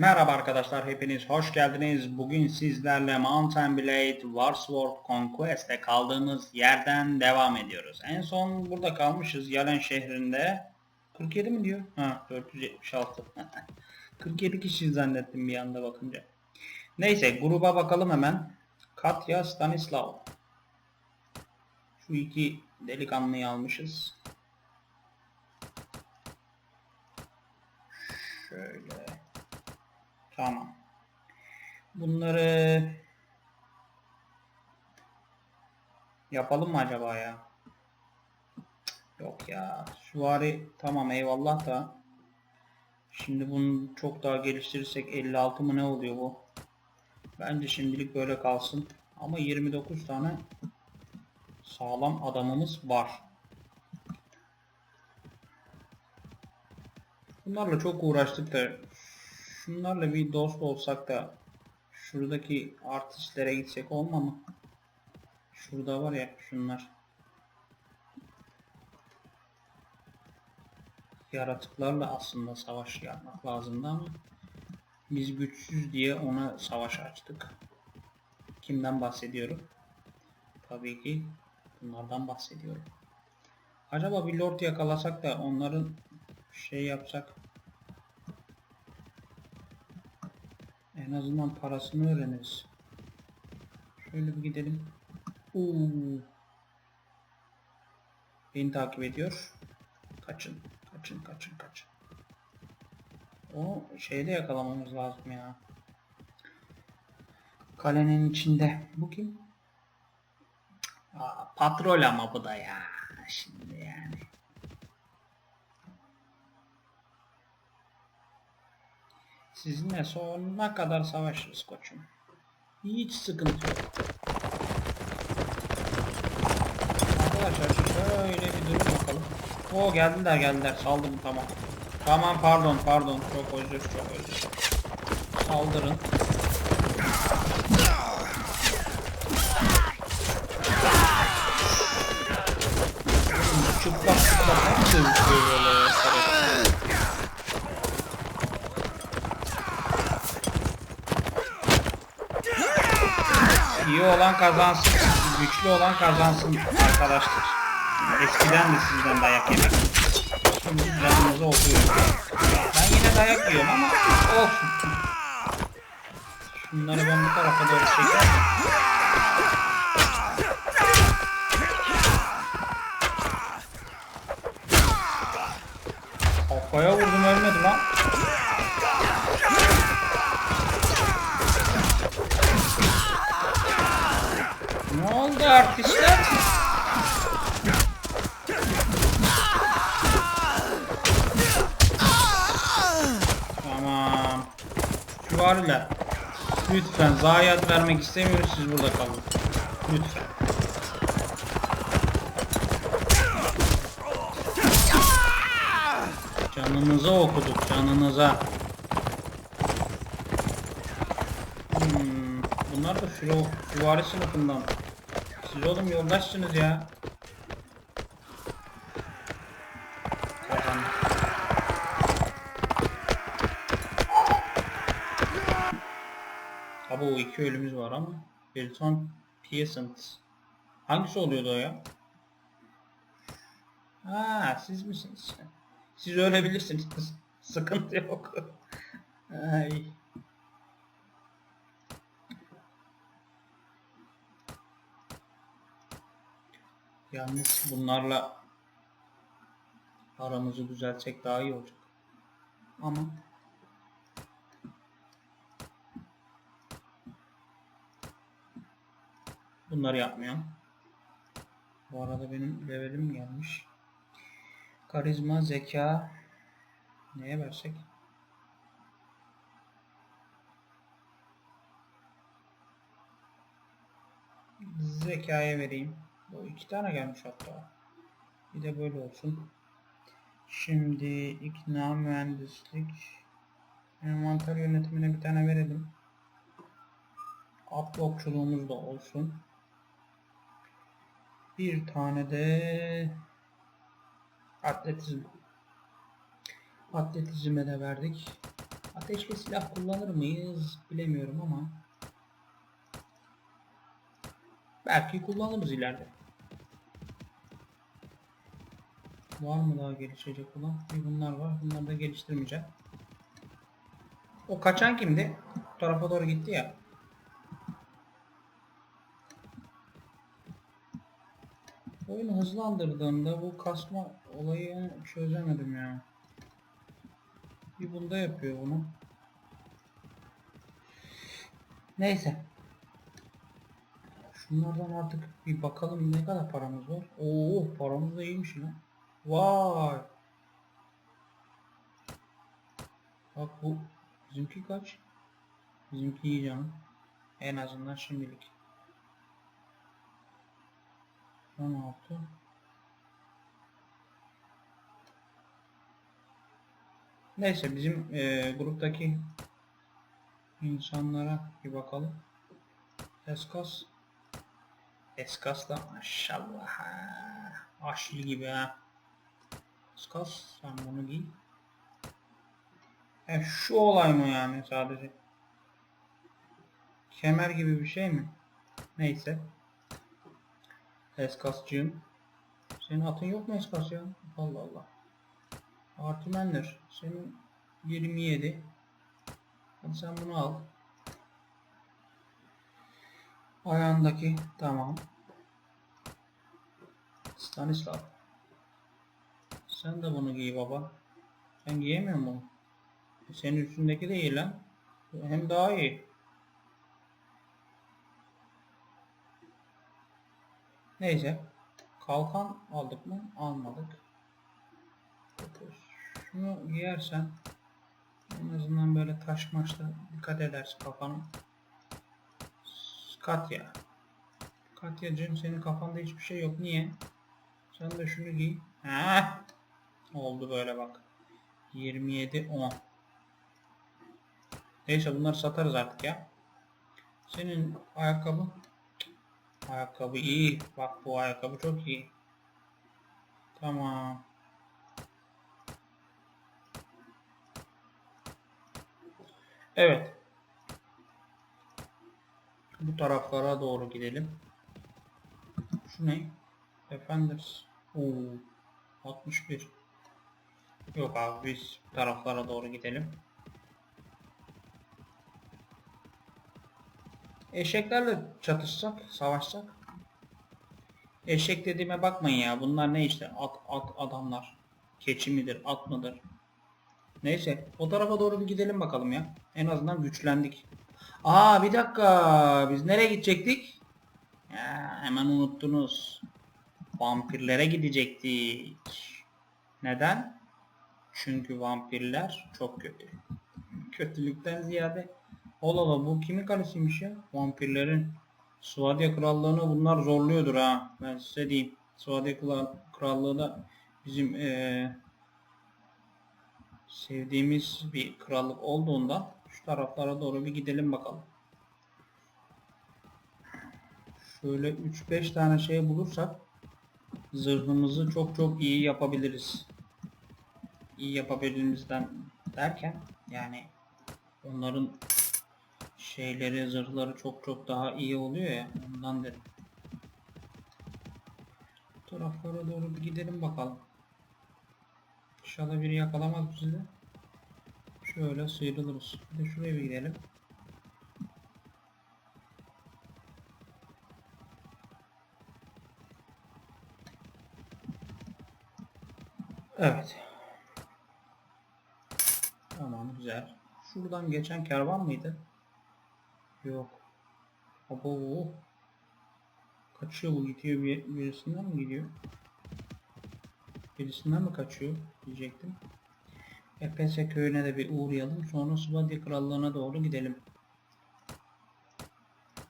Merhaba arkadaşlar hepiniz hoş geldiniz. Bugün sizlerle Mountain Blade Warsword Conquest'te kaldığımız yerden devam ediyoruz. En son burada kalmışız Yalen şehrinde. 47 mi diyor? Ha 476. 47 kişi zannettim bir anda bakınca. Neyse gruba bakalım hemen. Katya Stanislav. Şu iki delikanlıyı almışız. Şöyle. Tamam. Bunları yapalım mı acaba ya? Yok ya. Süvari tamam eyvallah da şimdi bunu çok daha geliştirirsek 56 mı ne oluyor bu? Bence şimdilik böyle kalsın. Ama 29 tane sağlam adamımız var. Bunlarla çok uğraştık da şunlarla bir dost olsak da şuradaki artistlere gitsek olma mı? Şurada var ya şunlar. Yaratıklarla aslında savaş yapmak lazımdı ama biz güçsüz diye ona savaş açtık. Kimden bahsediyorum? Tabii ki bunlardan bahsediyorum. Acaba bir lord yakalasak da onların şey yapsak en azından parasını öğreniriz. Şöyle bir gidelim. Uuu. Beni takip ediyor. Kaçın. Kaçın kaçın kaçın. O şeyde yakalamamız lazım ya. Kalenin içinde. Bu kim? Aa, patrol ama bu da ya. Şimdi yani. Sizinle sonuna kadar savaşırız koçum. Hiç sıkıntı yok. Arkadaşlar şöyle bir durun bakalım. O geldiler geldiler saldım tamam. Tamam pardon pardon çok özür çok özür. Saldırın. Çıplak çıplak hep dövüşüyor böyle. sarı. İyi olan kazansın, güçlü olan kazansın arkadaşlar. Eskiden de sizden dayak yemek. Şimdi canınızı okuyorum. Ben yine dayak yiyorum ama olsun. Şunları ben bu tarafa doğru çekerim. Kafaya vurdum ölmedi lan. Ne oldu artistler? Tamam. Süvariler. Lütfen zayiat vermek istemiyoruz siz burada kalın. Lütfen. Canınıza okuduk canınıza. Hmm, bunlar da süvari sınıfından. Siz oğlum yoldaşsınız ya. Kazandık. Abi o iki ölümümüz var ama. Bilton Peasant. Hangisi oluyordu o ya? Ha siz misiniz? Siz ölebilirsiniz. Sıkıntı yok. Ay. Yalnız bunlarla aramızı düzeltsek daha iyi olacak. Ama bunları yapmıyorum. Bu arada benim levelim gelmiş. Karizma, zeka neye versek? Zekaya vereyim. Bu iki tane gelmiş hatta. Bir de böyle olsun. Şimdi ikna mühendislik envanter yönetimine bir tane verelim. Atlı okçuluğumuz da olsun. Bir tane de atletizm. Atletizme de verdik. Ateş ve silah kullanır mıyız bilemiyorum ama belki kullanırız ileride. Var mı daha gelişecek olan? Bunlar var. Bunları da geliştirmeyeceğim. O kaçan kimdi? Bu tarafa doğru gitti ya. Oyunu hızlandırdığımda bu kasma olayını çözemedim ya. Bir bunda yapıyor bunu. Neyse. Şunlardan artık bir bakalım ne kadar paramız var. Oo paramız da iyiymiş lan. Vay. Bak bu bizimki kaç? Bizimki iyi canım. En azından şimdilik. 16. Neyse bizim eee, gruptaki insanlara bir bakalım. Eskas. Eskas da maşallah. Aşil gibi ha. Eskas sen bunu giy. E şu olay mı yani sadece? Kemer gibi bir şey mi? Neyse. Eskascığım. Senin atın yok mu Eskas ya? Allah Allah. Artimenler. Senin 27. Hadi sen bunu al. Ayağındaki tamam. Stanislav. Sen de bunu giy baba. Sen giyemiyor musun? Senin üstündeki de iyi lan. Hem daha iyi. Neyse. Kalkan aldık mı? Almadık. Şunu giyersen en azından böyle taş maçta dikkat edersin kafana. Katya. Katya'cığım senin kafanda hiçbir şey yok. Niye? Sen de şunu giy. Ha? Oldu böyle bak. 27 10. Neyse bunları satarız artık ya. Senin ayakkabı Ayakkabı iyi. Bak bu ayakkabı çok iyi. Tamam. Evet. Bu taraflara doğru gidelim. Şu ne? Defenders. Oo. 61. Yok abi biz taraflara doğru gidelim. Eşeklerle çatışsak, savaşsak. Eşek dediğime bakmayın ya. Bunlar ne işte? At, at adamlar. Keçi midir, at mıdır? Neyse. O tarafa doğru bir gidelim bakalım ya. En azından güçlendik. Aa bir dakika. Biz nereye gidecektik? Ya, hemen unuttunuz. Vampirlere gidecektik. Neden? Çünkü vampirler çok kötü. Kötülükten ziyade Allah bu kimin kalesiymiş ya? Vampirlerin. Suadiye Krallığı'nı bunlar zorluyordur ha. Ben size diyeyim. Suadiye Kral- Krallığı da bizim eee, sevdiğimiz bir krallık olduğundan şu taraflara doğru bir gidelim bakalım. Şöyle 3-5 tane şey bulursak zırhımızı çok çok iyi yapabiliriz. İyi yapabilirimizden derken yani onların şeyleri, zırhları çok çok daha iyi oluyor ya. Ondan dedim. Bu taraflara doğru bir gidelim bakalım. İnşallah biri yakalamaz bizi de. Şöyle sıyrılırız. Bir de şuraya bir gidelim. Evet. Tamam güzel. Şuradan geçen kervan mıydı? Yok. Abo. Kaçıyor bu gidiyor bir, birisinden mi gidiyor? Birisinden mi kaçıyor diyecektim. Efes'e köyüne de bir uğrayalım. Sonra Suvadia Krallığı'na doğru gidelim.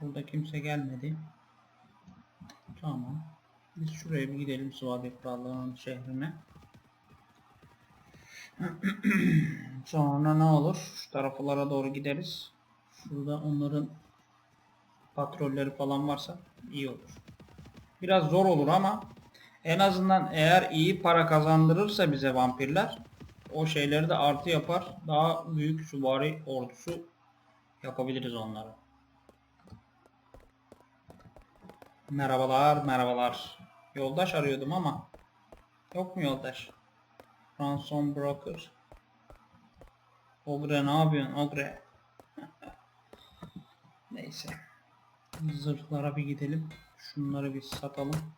Burada kimse gelmedi. Tamam. Biz şuraya bir gidelim Suvadia Krallığı'nın şehrine. Sonra ne olur? Şu taraflara doğru gideriz. Şurada onların patrolleri falan varsa iyi olur. Biraz zor olur ama en azından eğer iyi para kazandırırsa bize vampirler o şeyleri de artı yapar. Daha büyük süvari ordusu yapabiliriz onlara. Merhabalar, merhabalar. Yoldaş arıyordum ama yok mu yoldaş? Ransom Broker. Ogre ne yapıyorsun Ogre? Neyse. Zırhlara bir gidelim. Şunları bir satalım.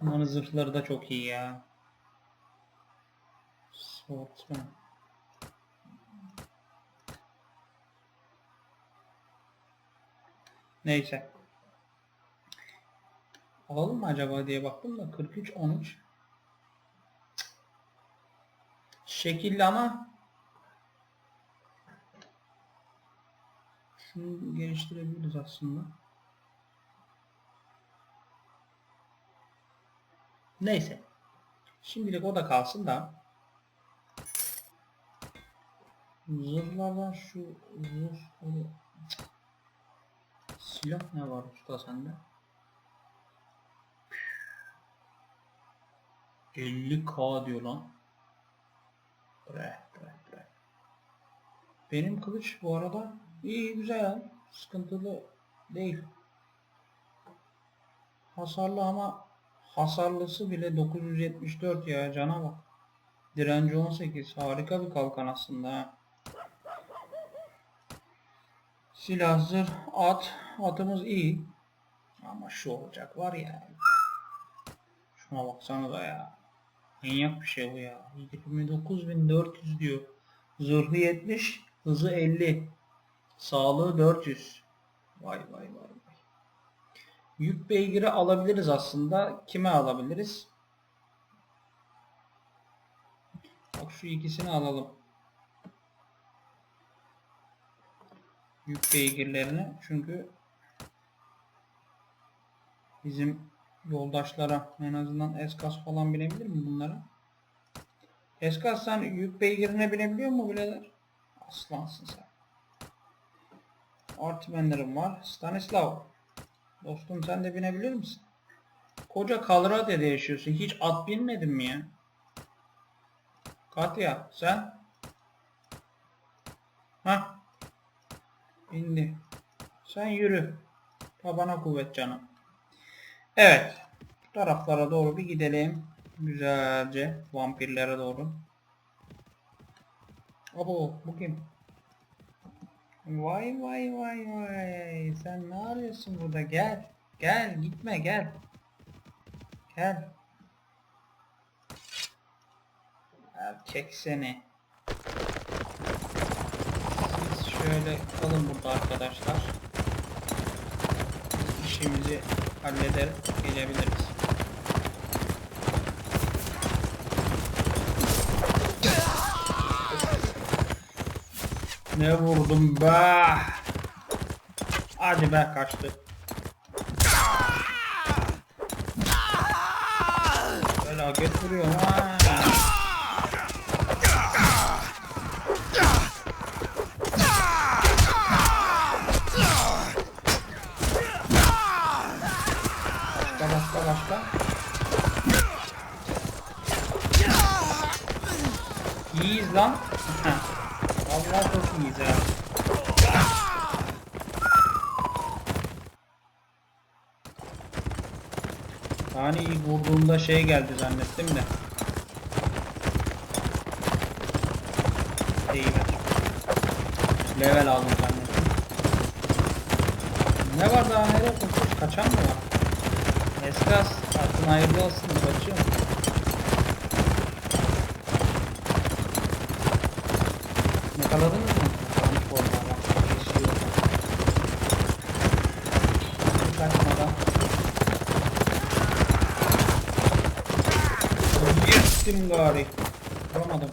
Bunların zırhları da çok iyi ya. Swordsman. Neyse. Alalım mı acaba diye baktım da 43 13. Şekilli ama şunu geliştirebiliriz aslında. Neyse. Şimdilik o da kalsın da. Zırhlardan şu. Cık. Silah ne var usta sende? 50k diyor lan. Bre, bre, bre. Benim kılıç bu arada iyi güzel. Sıkıntılı değil. Hasarlı ama hasarlısı bile 974 ya cana bak. Direnci 18 harika bir kalkan aslında ha. Silah zırh at atımız iyi. Ama şu olacak var ya. Şuna baksana ya. Manyak bir şey bu ya. 29400 diyor. Zırhı 70, hızı 50. Sağlığı 400. Vay vay vay vay. Yük beygiri alabiliriz aslında. Kime alabiliriz? Bak şu ikisini alalım. Yük beygirlerini çünkü bizim yoldaşlara en azından eskas falan binebilir mi bunlara? Eskas sen yük beygirine binebiliyor mu birader? Aslansın sen. Artmenlerim var. Stanislav. Dostum sen de binebilir misin? Koca Kalradya'da yaşıyorsun. Hiç at binmedin mi ya? Katya sen? Ha? İndi. Sen yürü. Tabana kuvvet canım. Evet. Bu taraflara doğru bir gidelim. Güzelce. Vampirlere doğru. Abo bu kim? Vay vay vay vay. Sen ne arıyorsun burada? Gel. Gel gitme gel. Gel. Erkek seni. Siz şöyle kalın burada arkadaşlar. İşimizi halleder gelebiliriz. Ne vurdum be? Hadi be kaçtı. Felaket vuruyor ha. İyiyiz lan. Heh. Vallahi çok iyiyiz. Hani ilk vurduğumda şey geldi zannettim de. Değil. Level aldım zannettim. Ne var daha nereye koşuyoruz? Kaçan mı var? Eskas artık hayırlı olsun kaçıyor. Yakaladınız mı? Bak, kesiyor. Kaçmadan. Yettim gari. Vuramadım.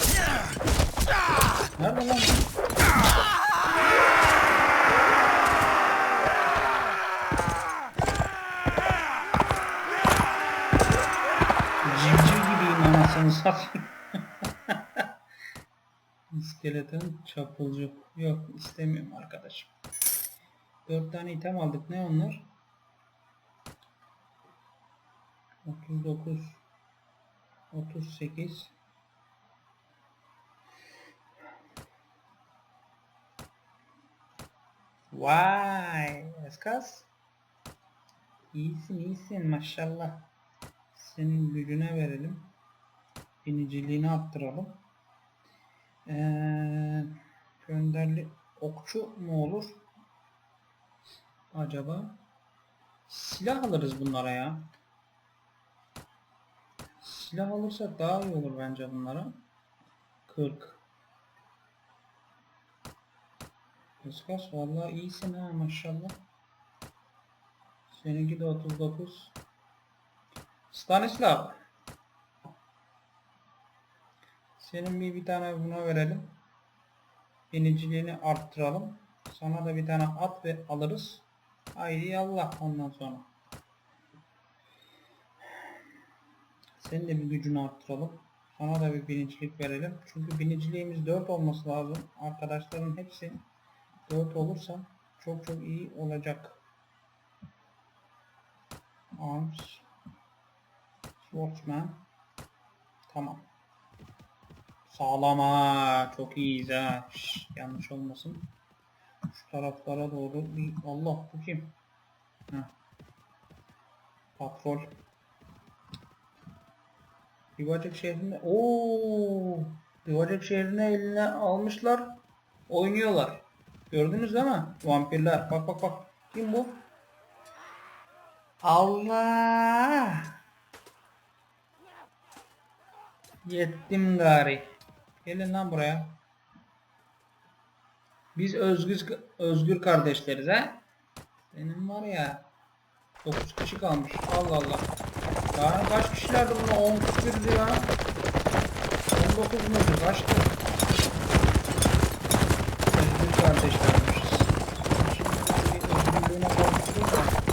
Nerede lan? Civciv gibiyim anasını satayım. İskeleton çapulcuk. Yok istemiyorum arkadaşım. 4 tane item aldık. Ne onlar? 39 38 Vay, Eskas. İyisin, iyisin maşallah. Senin gücüne verelim. Biniciliğini arttıralım. Ee, gönderli okçu mu olur? Acaba? Silah alırız bunlara ya. Silah alırsak daha iyi olur bence bunlara. 40. Kıskas vallahi iyisin ha maşallah. Seninki de 39. Stanislav. Senin bir, bir tane buna verelim. Biniciliğini arttıralım. Sana da bir tane at ve alırız. Haydi Allah ondan sonra. Senin de bir gücünü arttıralım. Sana da bir binicilik verelim. Çünkü biniciliğimiz 4 olması lazım. Arkadaşların hepsi 4 olursa çok çok iyi olacak. Arms. Swordsman. Tamam. Sağlam ha. Çok iyiyiz ha. Şş, yanlış olmasın. Şu taraflara doğru Allah bu kim? Heh. Patrol. Divacık şehrinde ooo Divacık şehrine eline almışlar. Oynuyorlar. Gördünüz değil mi? Vampirler. Bak bak bak. Kim bu? Allah! Yettim gari. Gelin lan buraya. Biz özgür özgür kardeşleriz ha. Benim var ya 9 kişi kalmış. Allah Allah. Daha kaç kişilerdi bunlar? 10 küsürdü ya. 19 muydu? Kaçtı? Özgür kardeşlermişiz. Şimdi özgürlüğüne kavuşturur da.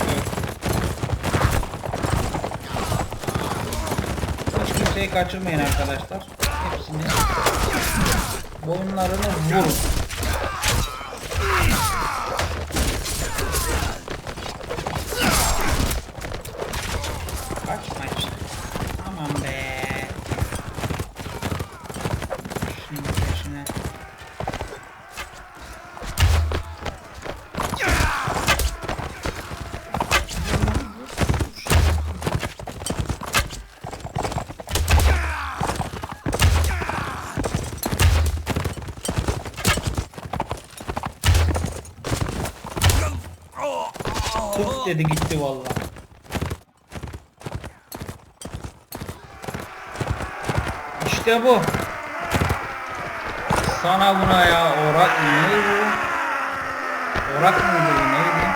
Kaçırmayın arkadaşlar. Hepsini boyunlarını vurun. Kaçma işte. Aman be. Şimdi peşine. Tık dedi gitti vallahi. İşte bu. Sana buna ya orak neydi bu? Orak mıydı bu neydi?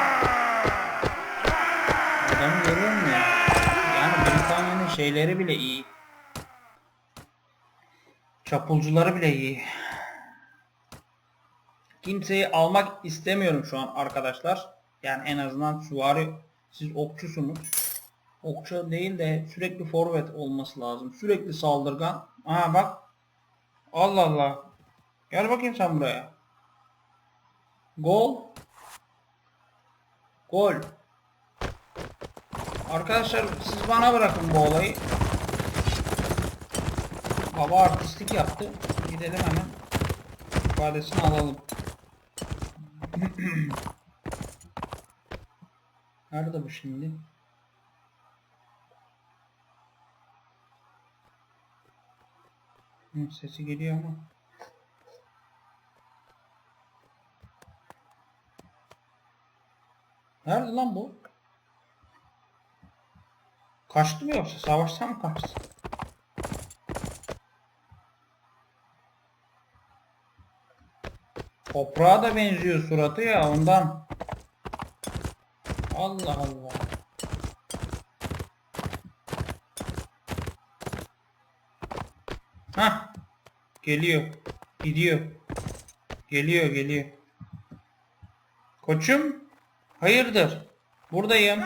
Adamı görüyor musun ya? Yani Britanya'nın şeyleri bile iyi. Çapulcuları bile iyi. Kimseyi almak istemiyorum şu an arkadaşlar. Yani en azından süvari siz okçusunuz. Okçu değil de sürekli forvet olması lazım. Sürekli saldırgan. Aha bak. Allah Allah. Gel bakayım sen buraya. Gol. Gol. Arkadaşlar siz bana bırakın bu olayı. Baba artistlik yaptı. Gidelim hemen. İfadesini alalım. Nerede bu şimdi? Hı, sesi geliyor ama. Nerede lan bu? Kaçtı mı yoksa? Savaştan mı kaçtı? Toprağa da benziyor suratı ya ondan. Allah Allah. Hah. Geliyor. Gidiyor. Geliyor geliyor. Koçum. Hayırdır? Buradayım.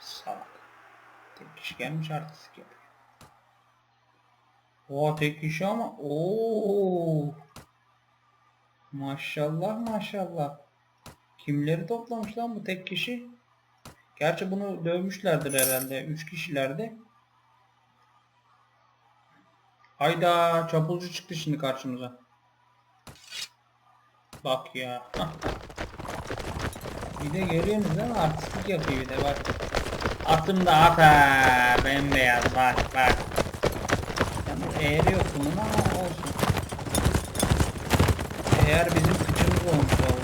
Salak. kişi gelmiş artistik yapıyor. Oha tek kişi ama ooo. Maşallah maşallah. Kimleri toplamış lan bu tek kişi? Gerçi bunu dövmüşlerdir herhalde. 3 kişilerdi. Hayda çapulcu çıktı şimdi karşımıza. Bak ya. bir de görüyorsunuz değil mi? Artistlik yapıyor bir de bak. Atım da at ha. Bembeyaz bak bak. Yalnız eğri yok bunun ama olsun. Eğer bizim kıçımız olmuş vallahi.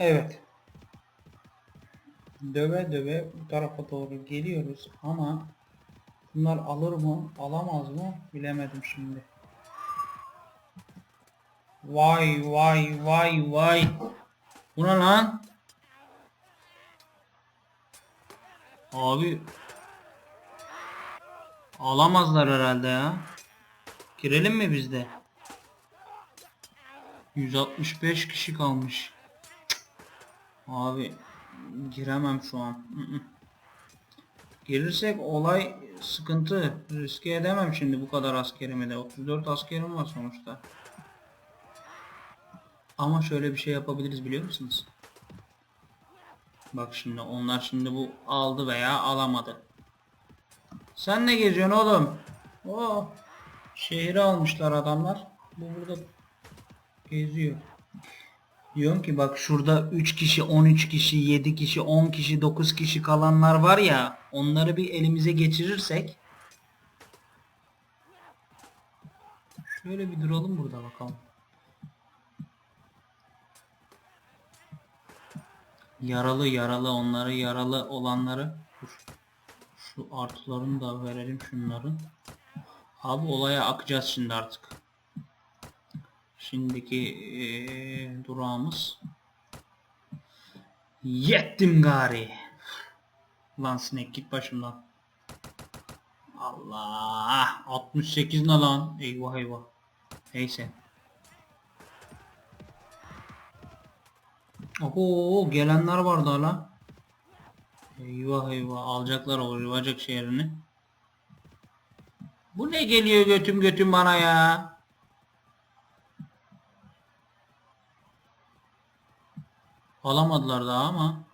Evet. Döve döve bu tarafa doğru geliyoruz ama bunlar alır mı alamaz mı bilemedim şimdi. Vay vay vay vay. Bu ne lan? Abi alamazlar herhalde ya. Girelim mi biz de? 165 kişi kalmış. Abi giremem şu an. Girirsek olay sıkıntı. Riske edemem şimdi bu kadar askerimi de. 34 askerim var sonuçta. Ama şöyle bir şey yapabiliriz biliyor musunuz? Bak şimdi onlar şimdi bu aldı veya alamadı. Sen ne geziyorsun oğlum? Oo. Şehri almışlar adamlar. Bu burada geziyor. Diyorum ki bak şurada 3 kişi, 13 kişi, 7 kişi, 10 kişi, 9 kişi kalanlar var ya onları bir elimize geçirirsek Şöyle bir duralım burada bakalım. Yaralı yaralı onları yaralı olanları. Şu artılarını da verelim şunların. Abi olaya akacağız şimdi artık. Şimdiki eee, durağımız Yettim gari. Lan sinek git başımdan. Allah 68 ne lan? Eyvah eyvah. Neyse. Oho gelenler var daha lan. Eyvah eyvah alacaklar o Rivacık şehrini. Bu ne geliyor götüm götüm bana ya? Alamadılar daha ama.